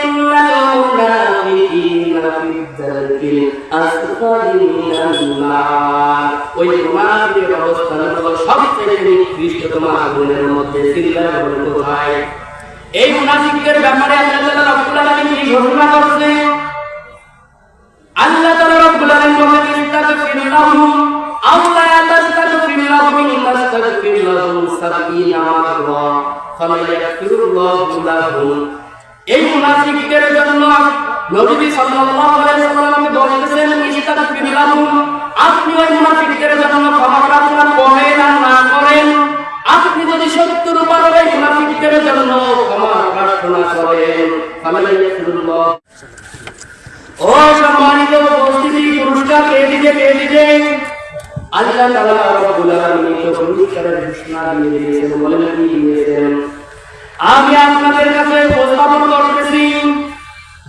ইন্নাল মুনাফিকিনা ফিদ দারকিল আসফালি মিনান নার ওই মুনাফিকের অবস্থান হলো সবচেয়ে নিকৃষ্টতম আগুনের মধ্যে সিল্লার বলেন কোথায় এই মুনাফিকদের ব্যাপারে আল্লাহ তাআলা রব্বুল আলামিন কি ঘোষণা করছেন আল্লাহ তাআলা রব্বুল আলামিন বলেন ইস্তাগফির লাহুম আও লা তাস্তাগফির লাহুম ইন তাস্তাগফির লাহুম সাবঈনা মাররা ফালা ইয়াগফিরুল্লাহু লাহুম এই মুনাফিকদের জন্য নবী সাল্লাল্লাহু আলাইহি ওয়াসাল্লাম বলেছেন ইস্তাগফির লাহুম আপনি ওই মুনাফিকদের জন্য ক্ষমা প্রার্থনা করেন আর না করেন? আপনি যদি সত্যের উপর ওই মুনাফিকদের জন্য ক্ষমা প্রার্থনা করেন ফালা ইয়াগফিরুল্লাহ ও সম্মানিত উপস্থিতি, পুরস্কার কে দিবে কে দিবে? আল্লাহ তাআলা রব্বুল আলামিন তো পুরস্কারের ঘোষণা দিয়ে দিয়েছেন, বলেন কি দিয়েছেন? আমি আপনাদের কাছে উপস্থাপন করতেছি,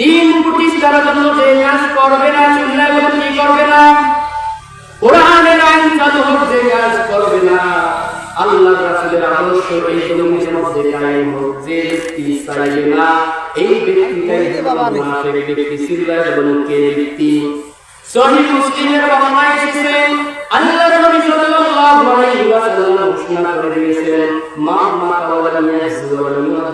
দিন প্রতিষ্ঠার জন্য যে কাজ করবে না চিল্লা বলে কি করবে না কোরআনের আইন চালু যে কাজ করবে না। আল্লাহ রাসূলের আদর্শ এই জমিনের মধ্যে কায়েম হোক যে ব্যক্তি চাইবে না, এই ব্যক্তি বলেন কে ব্যক্তি। সহিহ মুসলিমের বর্ণনায় এসেছে আল্লাহর নবী সাল্লাল্লাহু আলাইহি ওয়াসাল্লাম ঘোষণা করে দিয়েছেন মা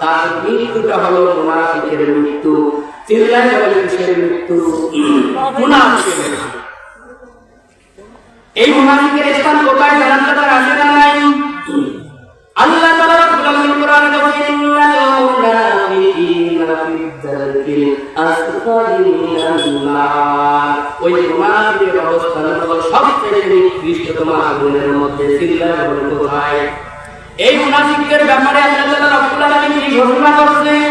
তার মৃত্যুটা হলো মুনাফিকের মৃত্যু। চিল্লায় বলে কিসের মৃত্যু? মুনাফিকের এই মুনাফিকের স্থান কোথায় জানান তার আছে না নাই? আল্লাহ তাআলা রব্বুল আলামিন কোরআনে বলেন ইন্নাল মুনাফিকিনা ফিদ দারকিল আসফালি মিনান ওই মুনাফিকের অবস্থান হলো সবচেয়ে নিকৃষ্টতম আগুনের মধ্যে। সিল্লার বলেন, কোথায়? এই মুনাফিকদের ব্যাপারে আল্লাহ তাআলা রব্বুল আলামিন কি ঘোষণা করছেন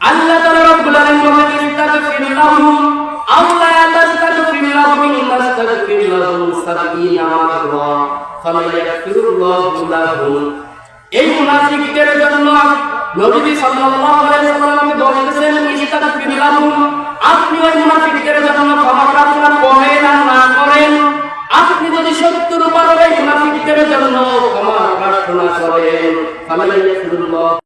আল্লাহ তাআলা রব্বুল আলামিন বলেন, ইস্তাগফির লাহুম আও লা তাস্তাগফির লাহুম ইন তাস্তাগফির লাহুম সাবঈনা মাররা ফালা ইয়াগফিরুল্লাহু লাহুম। এই মুনাফিকদের জন্য নবী সাল্লাল্লাহু আলাইহি ওয়াসাল্লাম বলেছেন জন্য ক্ষমা প্রার্থনা করেন